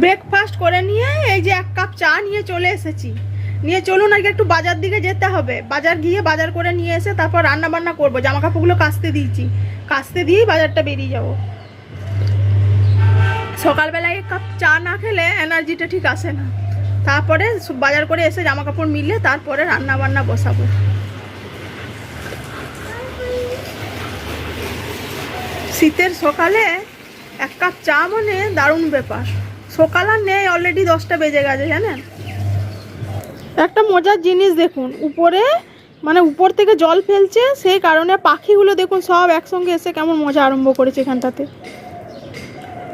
Breakfast করে নিয়ে এই যে এক কাপ চা নিয়ে চলে এসেছি। নিয়ে চলুন আজকে একটু বাজার দিকে যেতে হবে। বাজার গিয়ে বাজার করে নিয়ে এসে তারপর রান্না বান্না করব। জামা কাপড়গুলো কাচতে দিয়েছি। কাচতে দিয়েই বাজারটা বেরিয়ে যাব। সকালবেলায় এক কাপ চা না খেলে এনার্জিটা ঠিক আসে না। তারপরে বাজার করে এসে জামা কাপড় মিললে তারপরে রান্না বান্না বসাবো। শীতের সকালে এক কাপ চা মানে দারুণ ব্যাপার। সকাল আর নেই অলরেডি দশটা বেজে গেছে, জানেন? একটা মজার জিনিস দেখুন, উপরে মানে উপর থেকে জল ফেলছে, সেই কারণে পাখিগুলো দেখুন সব একসঙ্গে এসে কেমন মজা আরম্ভ করেছে এখানটাতে।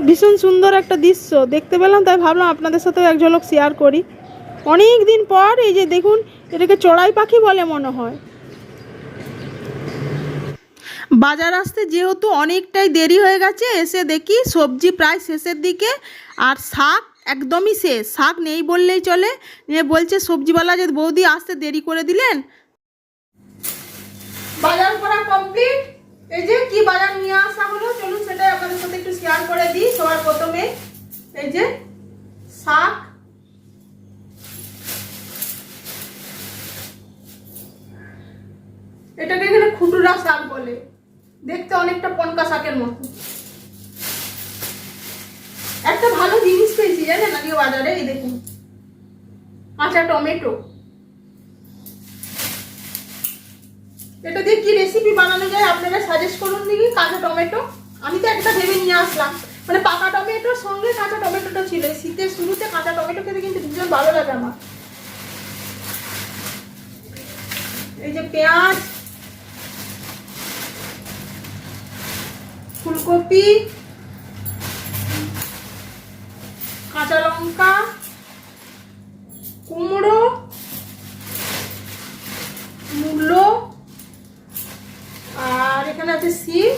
ভীষণ সুন্দর একটা দৃশ্য, দেখতে পেলাম, তাই ভাবলাম আপনাদের সাথেও এক ঝলক শেয়ার করি। অনেক দিন পর এই যে দেখুন, এটাকে চড়াই পাখি বলে মনে হয়। বাজার আসতে যেহেতু অনেকটাই দেরি হয়ে গেছে, এসে দেখি সবজি প্রায় শেষের দিকে আর শাক একদমই শেষ। শাক নেই বললেই চলে। নিয়ে বলছে, সবজিওয়ালা যে বৌদি আসতে দেরি করে দিলেন? বাজার করা কমপ্লিট। এই যে কি বাজার নিয়ে আসা হলো, চলুন সেটা আপনাদের সাথে একটু শেয়ার করে দিই। সবার প্রথমে এই যে শাক। এটাকে এখানে খুটুরা শাক বলে। দেখতে অনেকটা পনকা শাকের মতো। একটা ভালো জিনিস পেয়েছি, জানেন আজকে বাজারে, এই দেখুন। কাঁচা টমেটো। এটা দিয়ে কি রেসিপি বানানো যায় আপনারা সাজেস্ট করুন দেখি, কাঁচা টমেটো। আমি তো একটা ভেবে নিয়ে আসলাম। মানে পাকা টমেটোর সঙ্গে কাঁচা টমেটোটা ছিল। শীতের শুরুতে কাঁচা টমেটো খেতে কিন্তু ভীষণ ভালো লাগে আমার। এই যে পেঁয়াজ ফুলকপি, কাঁচা লঙ্কা, কুমড়ো, মূলো, আর এখানে আছে সিম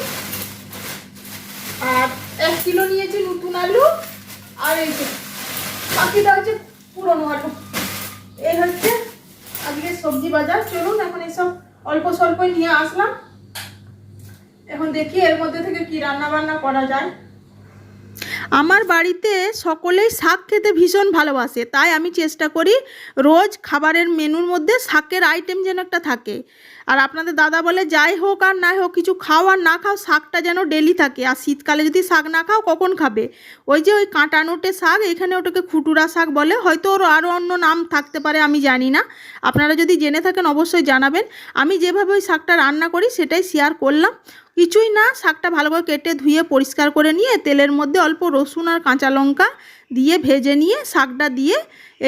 আর এক কিলো নিয়েছি নতুন আলু আর এই যে বাকিটা হচ্ছে পুরনো আলু। এই হচ্ছে আজকে সবজি বাজার। চলুন, এখন এসব অল্প স্বল্পই নিয়ে আসলাম। এখন দেখি এর মধ্যে থেকে কি রান্না বান্না করা যায়। আমার বাড়িতে সকলেই শাক খেতে ভীষণ ভালোবাসে, তাই আমি চেষ্টা করি রোজ খাবারের মেনুর মধ্যে শাকের আইটেম যেন একটা থাকে। আর আপনাদের দাদা বলে, যাই হোক আর না হোক, কিছু খাও আর না খাও, শাকটা যেন ডেলি থাকে। আর শীতকালে যদি শাক না খাও, কখন খাবে? ওই যে ওই কাঁটা নোটে শাক, এখানে ওটাকে খুটুরা শাক বলে, হয়তো ওর আরও অন্য নাম থাকতে পারে, আমি জানি না। আপনারা যদি জেনে থাকেন, অবশ্যই জানাবেন। আমি যেভাবে ওই শাকটা রান্না করি, সেটাই শেয়ার করলাম। কিছুই না, শাকটা ভালো করে কেটে ধুয়ে পরিষ্কার করে নিয়ে তেলের মধ্যে অল্প রসুন আর কাঁচা লঙ্কা দিয়ে ভেজে নিয়ে শাকটা দিয়ে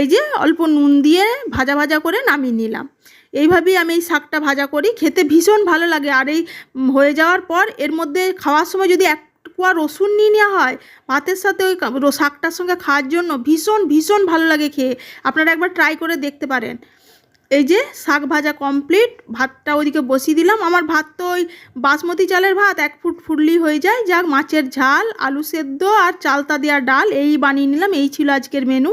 এই যে অল্প নুন দিয়ে ভাজা ভাজা করে নামিয়ে নিলাম। এইভাবেই আমি এই শাকটা ভাজা করি, খেতে ভীষণ ভালো লাগে। আর এই হয়ে যাওয়ার পর এর মধ্যে খাওয়ার সময় যদি এক কোয়া রসুন নিয়ে নেওয়া হয়, ভাতের সাথে ওই শাকটার সঙ্গে খাওয়ার জন্য ভীষণ ভীষণ ভালো লাগে খেয়ে। আপনারা একবার ট্রাই করে দেখতে পারেন। এই যে শাক ভাজা কমপ্লিট ভাতটা ওইদিকে বসিয়ে দিলাম। আমার ভাত তো ওই বাসমতি চালের ভাত, এক ফুট ফুটলি হয়ে যায়। যাক, মাছের ঝাল, আলু সেদ্ধ আর চালতা দেওয়া ডাল, এই বানিয়ে নিলাম। এই ছিল আজকের মেনু